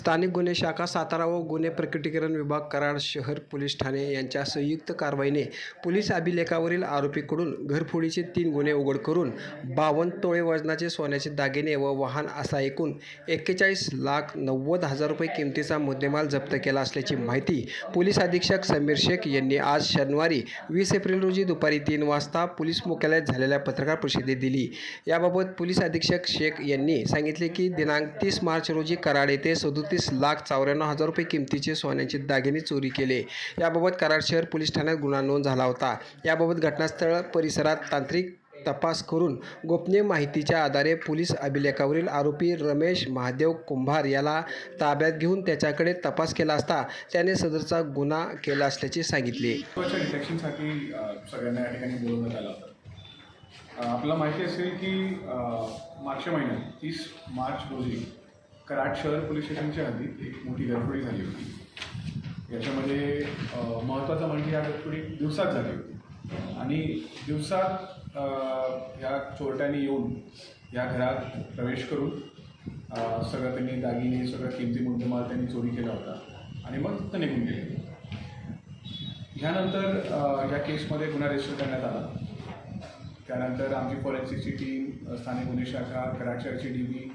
स्थानिक गुन्हे शाखा सातारा व गुन्हे प्रकटीकरण विभाग कराड शहर पोलीस ठाणे यांच्या संयुक्त कारवाईने पोलीस अभिलेखावरील आरोपीकडून घरफोडीचे तीन गुन्हे उघड करून बावन्न तोळे वजनाचे सोन्याचे दागिने व वाहन असा एकूण एक्केचाळीस लाख नव्वद हजार रुपये किमतीचा मुद्देमाल जप्त केला असल्याची माहिती पोलीस अधीक्षक समीर शेख यांनी आज शनिवारी वीस एप्रिल रोजी दुपारी तीन वाजता पोलीस मुख्यालयात झालेल्या पत्रकार परिषदेत दिली. याबाबत पोलीस अधीक्षक शेख यांनी सांगितले की दिनांक तीस मार्च रोजी कराड येथे सदोतीस लाख चौऱ्याण्णव हजार रुपये किमतीचे सोन्याचे दागिने चोरी केले. याबाबत कराड शहर पोलीस ठाण्यात गुन्हा नोंद झाला होता. याबाबत घटनास्थळ परिसरात तांत्रिक तपास करून गोपनीय माहितीच्या आधारे पोलीस अभिलेखावरील आरोपी रमेश महादेव कुंभार याला ताब्यात घेऊन त्याच्याकडे तपास केला असता त्याने सदरचा गुन्हा केला असल्याचे सांगितले. सगळ्यांना या ठिकाणी आलं आपल्याला माहिती असेल की मागच्या महिन्यात तीस मार्च रोजी कराड शहर पोलीस स्टेशनच्या हद्दीत एक मोठी गडफोडी झाली होती. याच्यामध्ये महत्त्वाचं म्हणजे या गडफोडी दिवसात झाली होती. आणि दिवसात ह्या या चोरट्यांनी येऊन या घरात प्रवेश करून सगळं त्यांनी दागिने सगळं किमती मुद्देमाल त्यांनी चोरी केला होता. आणि मग ते निघून गेले. ह्यानंतर या केसमध्ये गुन्हा रजिस्टर करण्यात आला. त्यानंतर आमची फॉरेन्सिकची टीम स्थानिक गुन्हे शाखा कराडशहरची डी बी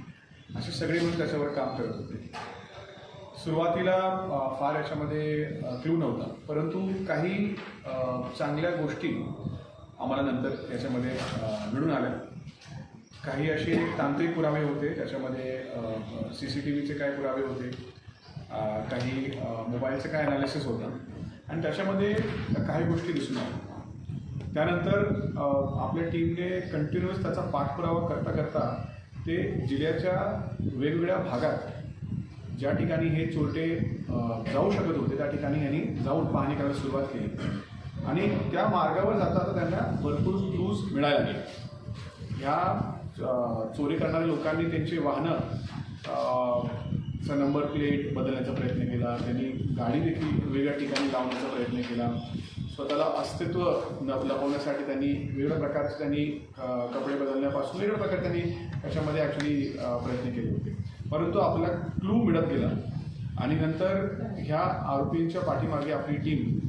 असे सगळे मिळून त्याच्यावर काम करत होते. सुरुवातीला फार याच्यामध्ये क्लू नव्हता. परंतु काही चांगल्या गोष्टी आम्हाला नंतर याच्यामध्ये मिळून आल्या. काही असे तांत्रिक पुरावे होते. त्याच्यामध्ये सी सी टी व्हीचे काय पुरावे होते. काही मोबाईलचं काय अनालिसिस होतं. आणि त्याच्यामध्ये काही गोष्टी दिसून आल्या. त्यानंतर आपल्या टीमने कंटिन्युअस त्याचा पाठपुरावा करता करता ते जिल्ह्याच्या वेगवेगळ्या भागात ज्या ठिकाणी हे चोरटे जाऊ शकत होते त्या ठिकाणी यांनी जाऊन पाहणी करायला सुरुवात केली. आणि त्या मार्गावर जाता जाता त्यांना भरपूर क्लूज मिळायला लागले. ह्या चोरी करणाऱ्या लोकांनी त्यांची वाहनं चा नंबर प्लेट बदलण्याचा प्रयत्न केला. त्यांनी गाडी देखील वेगळ्या ठिकाणी लावण्याचा प्रयत्न केला. स्वतःला अस्तित्व न लपवण्यासाठी त्यांनी वेगवेगळ्या प्रकारचे त्यांनी कपडे बदलण्यापासून वेगळ्या प्रकारे त्यांनी त्याच्यामध्ये ॲक्च्युली प्रयत्न केले होते. परंतु आपला क्लू मिळत गेला. आणि नंतर ह्या आरोपींच्या पाठीमागे आपली टीम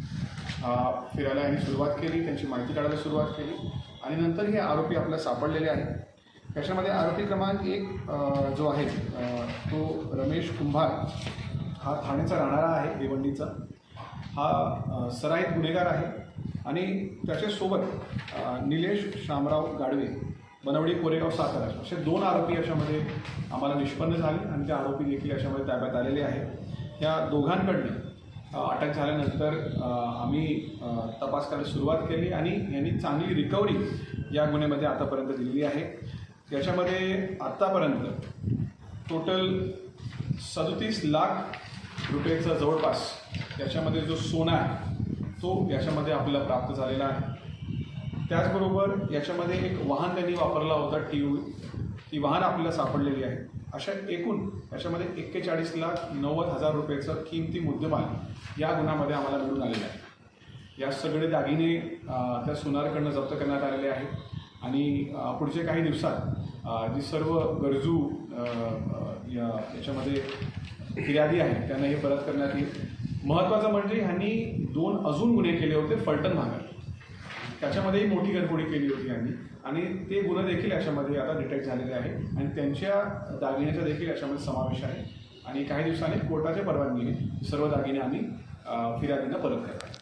फिरायला यांनी सुरुवात केली त्यांची माहिती काढायला सुरुवात केली. आणि नंतर हे आरोपी आपल्याला सापडलेले आहेत. त्याच्यामध्ये आरोपी क्रमांक एक जो आहे तो रमेश कुंभार हा ठाण्याचा राहणारा आहे भिवंडीचा. हा सराईत गुन्हेगार आहे. आणि त्याच्यासोबत निलेश शामराव गाडवे बनवडी कोरेगाव सातारा असे दोन आरोपी याच्यामध्ये आम्हाला निष्पन्न झाले आणि ते आरोपी देखील याच्यामध्ये ताब्यात आलेले आहेत. या दोघांकडनं अटक झाल्यानंतर आम्ही तपास करायला सुरुवात केली आणि यांनी चांगली रिकव्हरी या गुन्ह्यामध्ये आतापर्यंत दिलेली आहे. याच्यामध्ये आत्तापर्यंत टोटल सदतीस लाख रुपयेचा जवळपास याच्यामध्ये जो सोना आहे तो याच्यामध्ये आपल्याला प्राप्त झालेला आहे. त्याचबरोबर याच्यामध्ये एक वाहन त्यांनी वापरला होता टी यू ती वाहन आपल्याला सापडलेली आहे. अशा एकूण याच्यामध्ये एक्केचाळीस लाख नव्वद हजार रुपयाचं किमती मुद्देमाल या गुन्ह्यामध्ये आम्हाला मिळून आलेलं आहे. या सगळे दागिने त्या सोनारकडनं जप्त करण्यात आलेले आहेत. आणि पुढच्या पुढचे काही दिवसात जी सर्व गरजू याच्यामध्ये फिर्यादी आहेत त्यांना हे परत करण्यात येईल. महत्त्वाचं म्हणजे ह्यांनी दोन अजून गुन्हे केले होते फलटण भागात. त्याच्यामध्येही मोठी गडबोडी केली होती यांनी आणि ते गुन्हे देखील याच्यामध्ये आता डिटेक्ट झालेले आहे. आणि त्यांच्या दागिन्याचा देखील याच्यामध्ये समावेश आहे. आणि काही दिवसांनी कोर्टाच्या परवानगीने सर्व दागिने आम्ही फिर्यादींना परत करतात